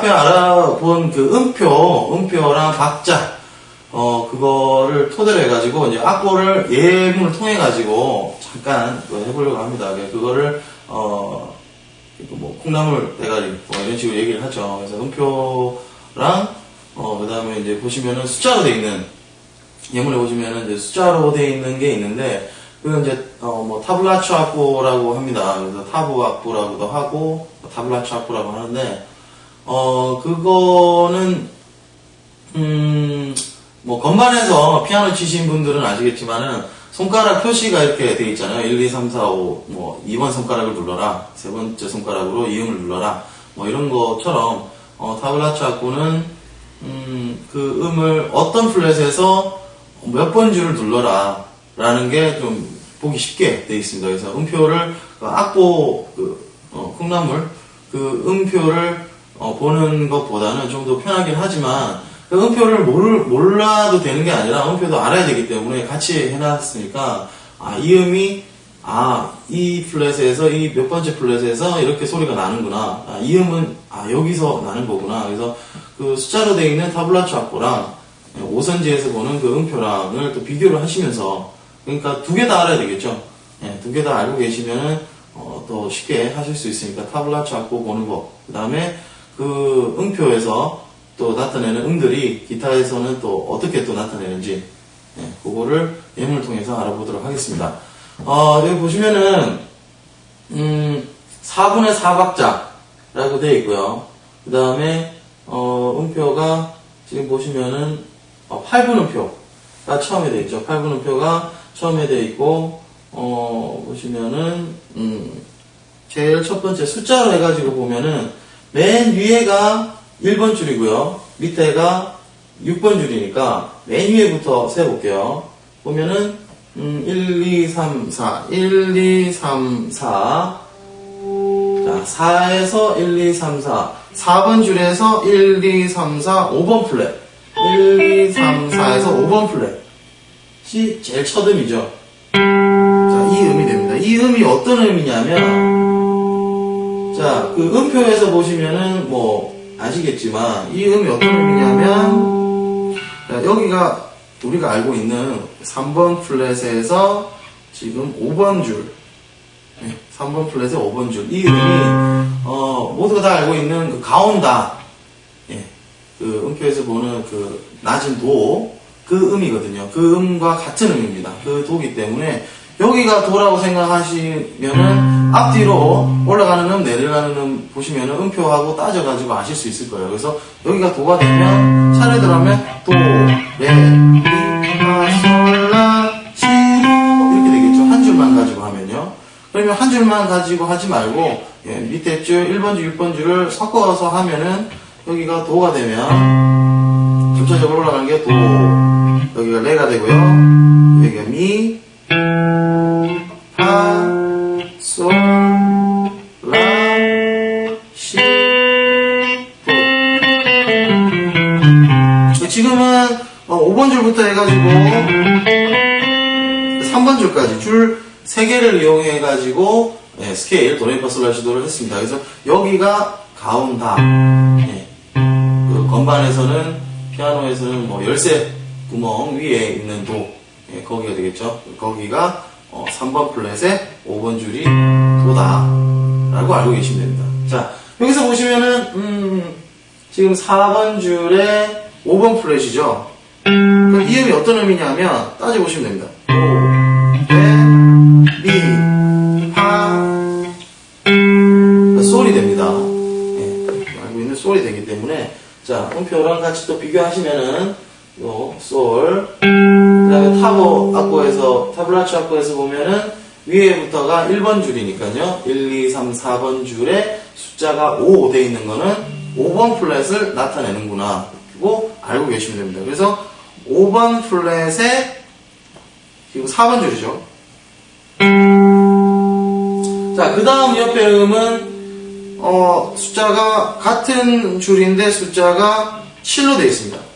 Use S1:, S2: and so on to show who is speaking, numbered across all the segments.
S1: 앞에 알아본 그 음표, 음표랑 박자, 어, 그거를 토대로 해가지고, 이제 악보를 예문을 통해가지고, 잠깐 뭐 해보려고 합니다. 그거를, 어, 뭐, 콩나물 대가리, 뭐, 이런 식으로 얘기를 하죠. 그래서 음표랑, 어, 그 다음에 이제 보시면은 숫자로 돼 있는, 예문에 보시면은 이제 숫자로 돼 있는 게 있는데, 그건 이제, 어, 뭐, 타블라초 악보라고 합니다. 그래서 타부 악보라고도 하고, 타블라초 악보라고 하는데, 어, 그거는, 음, 뭐, 건반에서 피아노 치신 분들은 아시겠지만은, 손가락 표시가 이렇게 돼 있잖아요. 1, 2, 3, 4, 5, 뭐, 2번 손가락을 눌러라. 세 번째 손가락으로 이음을 눌러라. 뭐, 이런 것처럼, 어, 타블라초 악보는, 음, 그 음을 어떤 플랫에서 몇 번 줄을 눌러라. 라는 게 좀 보기 쉽게 돼 있습니다. 그래서 음표를, 그 악보, 그, 어, 콩나물, 그 음표를 어, 보는 것보다는 좀 더 편하긴 하지만 그 음표를 모를, 몰라도 되는 게 아니라 음표도 알아야 되기 때문에 같이 해놨으니까 아, 이 음이 아, 이 플랫에서 이 몇 번째 플랫에서 이렇게 소리가 나는구나. 아, 이 음은 아, 여기서 나는 거구나. 그래서 그 숫자로 되어 있는 타블라초 악보랑 오선지에서 보는 그 음표랑을 또 비교를 하시면서 그러니까 두 개 다 알아야 되겠죠. 두개 다 알고 계시면은 어, 또 쉽게 하실 수 있으니까 타블라초 악보 보는 법. 그 다음에 그 음표에서 또 나타내는 음들이 기타에서는 또 어떻게 또 나타내는지 예, 그거를 예문을 통해서 알아보도록 하겠습니다. 어, 여기 보시면은 음, 4분의 4박자라고 되어 있고요. 그 다음에 어, 음표가 지금 보시면은 어, 8분 음표가 처음에 되어 있죠. 8분 음표가 처음에 되어 있고 어, 보시면은 음, 제일 첫 번째 숫자로 해가지고 보면은 맨 위에가 1번 줄이고요. 밑에가 6번 줄이니까 맨 위에부터 세볼게요. 보면은 음, 1, 2, 3, 4, 1, 2, 3, 4 자, 4에서 1, 2, 3, 4 4번 줄에서 1, 2, 3, 4, 5번 플랫 1, 2, 3, 4에서 5번 플랫이 제일 첫 음이죠. 자, 이 음이 됩니다. 이 음이 어떤 음이냐면 자, 그 음표에서 보시면은 뭐 아시겠지만 이 음이 어떤 음이냐면 자, 여기가 우리가 알고 있는 3번 플랫에서 지금 5번 줄 네, 3번 플랫에 5번 줄 이 음이 어, 모두가 다 알고 있는 그 가온다 예, 그 음표에서 보는 그 낮은 도 그 음이거든요. 그 음과 같은 음입니다. 그 도기 때문에 여기가 도라고 생각하시면은 앞뒤로 올라가는 음, 내려가는 음 보시면은 음표하고 따져가지고 아실 수 있을 거예요. 그래서 여기가 도가 되면 차례대로 하면 도, 레, 미, 파, 솔, 라, 시, 도 이렇게 되겠죠. 한 줄만 가지고 하면요. 그러면 한 줄만 가지고 하지 말고 예, 밑에 줄 1번 줄, 6번 줄을 섞어서 하면은 여기가 도가 되면 점차적으로 올라가는 게 도, 여기가 레가 되고요. 여기가 미. 지금은 5번 줄부터 해가지고 3번 줄까지 줄 3개를 이용해가지고 네, 스케일 도레미파솔라시도를 했습니다. 그래서 여기가 가온다. 네. 그 건반에서는 피아노에서는 뭐 열쇠 구멍 위에 있는 도 예, 거기가 되겠죠. 거기가 어, 3번 플랫에 5번 줄이 도다 라고 알고 계시면 됩니다. 자 여기서 보시면은 음, 지금 4번 줄에 5번 플랫이죠. 그럼 이 음이 어떤 음이냐면 따져보시면 됩니다. 도, 레, 미, 파 솔이 됩니다. 예, 알고 있는 솔이 되기 때문에 자 음표랑 같이 또 비교하시면은 요 솔, 그 타보 악보에서 타블라초 악보에서 보면은 위에부터가 1번 줄이니까요. 1, 2, 3, 4번 줄에 숫자가 5 돼 있는 거는 5번 플랫을 나타내는구나. 그리고 알고 계시면 됩니다. 그래서 5번 플랫에 그리고 4번 줄이죠. 자, 그 다음 옆에 음은 어, 숫자가 같은 줄인데 숫자가 7로 되어 있습니다.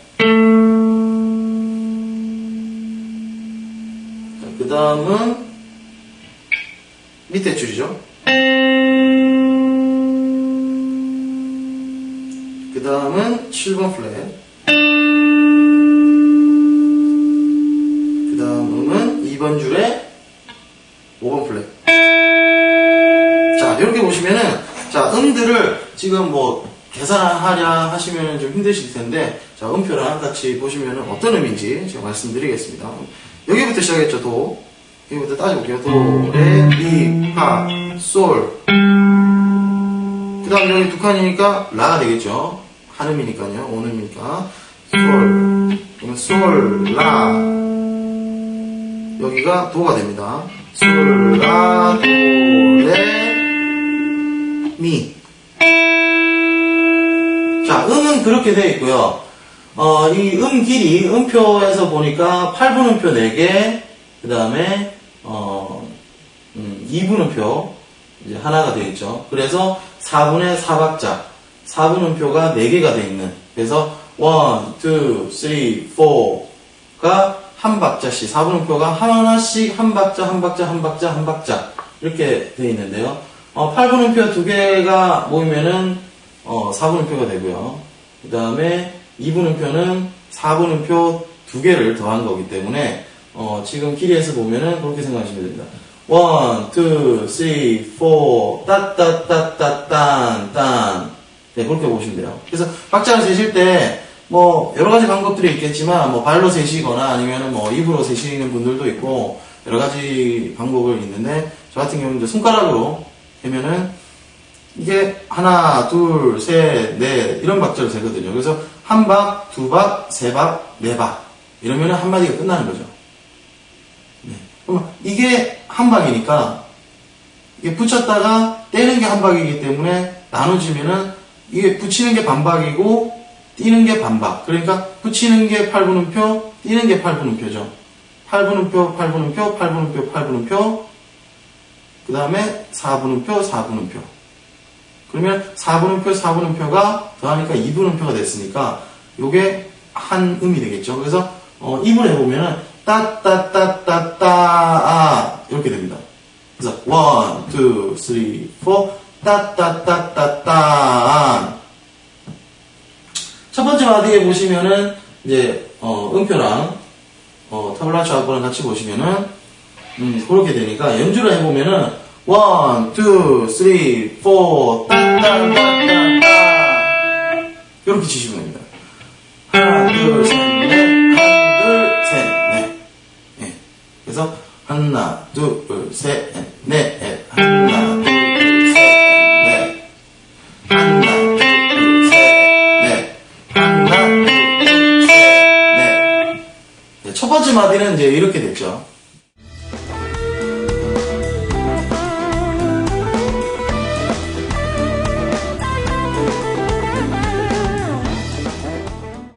S1: 그 다음은 밑에 줄이죠. 그 다음은 7번 플랫. 그 다음 음은 2번 줄에 5번 플랫. 자, 이렇게 보시면은, 자, 음들을 지금 뭐, 계산하려 하시면 좀 힘드실 텐데, 자, 음표랑 같이 보시면은 어떤 음인지 제가 말씀드리겠습니다. 여기부터 시작했죠, 도. 여기부터 따져볼게요. 도, 레, 미, 파, 솔. 그 다음 여기 두 칸이니까 라가 되겠죠. 한 음이니까요. 온음이니까. 솔. 그러면 솔, 라. 여기가 도가 됩니다. 솔, 라, 도, 레, 미. 자, 음은 그렇게 되어 있고요. 어, 이 음 길이, 음표에서 보니까 8분 음표 4개, 그 다음에, 어, 음, 2분 음표, 이제 하나가 되어 있죠. 그래서 4분의 4박자, 4분 음표가 4개가 되어 있는. 그래서 1, 2, 3, 4가 한 박자씩, 4분 음표가 하나씩 한 박자, 한 박자, 한 박자, 한 박자. 이렇게 되어 있는데요. 어, 8분 음표 2개가 모이면은, 어, 4분 음표가 되고요. 그 다음에 2분음표는 4분음표 2개를 더한 거기 때문에, 어, 지금 길이에서 보면은 그렇게 생각하시면 됩니다. 1, 2, 3, 4, 따따따따, 딴, 딴. 네, 그렇게 보시면 돼요. 그래서 박자를 세실 때, 뭐, 여러 가지 방법들이 있겠지만, 뭐, 발로 세시거나 아니면은 뭐, 입으로 세시는 분들도 있고, 여러 가지 방법을 있는데, 저 같은 경우는 이제 손가락으로 하면은, 이게 하나, 둘, 셋, 넷, 이런 박자를 세거든요. 그래서 한 박, 두 박, 세 박, 네 박. 이러면은 한 마디가 끝나는 거죠. 네. 그럼 이게 한 박이니까, 이게 붙였다가 떼는 게 한 박이기 때문에 나눠지면은 이게 붙이는 게 반박이고 띄는 게 반박. 그러니까 붙이는 게 8분음표, 띄는 게 8분음표죠. 8분음표, 8분음표, 8분음표, 8분음표. 그 다음에 4분음표, 4분음표. 그러면 4분음표, 4분음표가 더하니까 2분음표가 됐으니까 요게 한 음이 되겠죠. 그래서 어, 입을 해보면은 따따따따따 아 이렇게 됩니다. 그래서 1, 2, 3, 4 따따따따따 첫 번째 마디에 보시면은 이제 어, 음표랑 어, 타블라처 악보랑 같이 보시면은 음, 그렇게 되니까 연주를 해보면은 1, 2, 3, 4 따따따따따 이렇게 치시면 됩니다. 하나, 둘, 셋, 넷, 하나, 둘, 셋, 넷. 예. 그래서 하나, 둘, 셋, 넷, 넷, 하나, 둘, 셋, 넷. 하나, 둘, 셋, 넷. 하나. 네, 첫 번째 마디는 이제 이렇게 됐죠.